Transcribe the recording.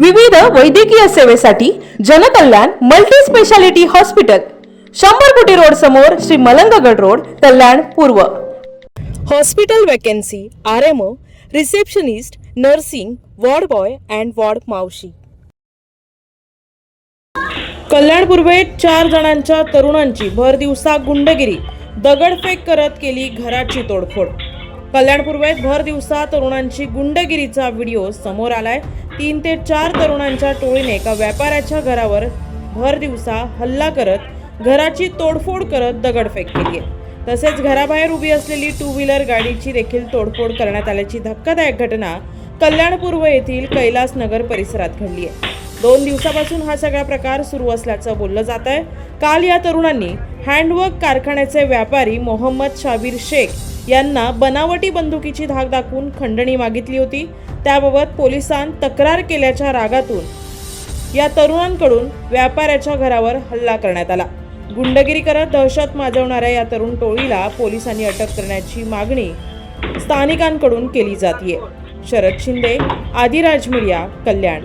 विविध वैद्यकीय सेवेसाठी जनकल्याण मल्टी स्पेशालिटी हॉस्पिटल शंभर कोटी रोड समोर श्री मलंगगड रोड कल्याण पूर्व. Hospital vacancy R M O receptionist nursing ward boy and ward मावशी. कल्याण पूर्वेत चार जणांच्या तरुणांची भर दिवसा गुंडगिरी दगडफेक करत केली घराची तोडफोड. कल्याण पूर्वेत भर दिवसा तरुणांची गुंडगिरीचा व्हिडिओ समोर आलाय. तीन ते चार तरुणांच्या टोळीने एका व्यापाऱ्याच्या घरावर भर दिवसा हल्ला करत घराची तोडफोड करत दगडफेक केली आहे. तसेच घराबाहेर उभी असलेली टू व्हीलर गाडीची देखील तोडफोड करण्यात आल्याची धक्कादायक घटना कल्याण पूर्व येथील कैलास नगर परिसरात घडली आहे. दोन दिवसापासून हा सगळा प्रकार सुरू असल्याचं बोललं जात आहे. काल या तरुणांनी हँडवर्क कारखान्याचे व्यापारी मोहम्मद शाबीर शेख यांना बनावटी बंदुकीची धाक दाखवून खंडणी मागितली होती. त्याबाबत पोलिसांत तक्रार केल्याच्या रागातून या तरुणांकडून व्यापाऱ्याच्या घरावर हल्ला करण्यात आला. गुंडगिरी करत दहशत माजवणाऱ्या या तरुण टोळीला पोलिसांनी अटक करण्याची मागणी स्थानिकांकडून केली जाते शरद शिंदे आदिराज मीडिया कल्याण.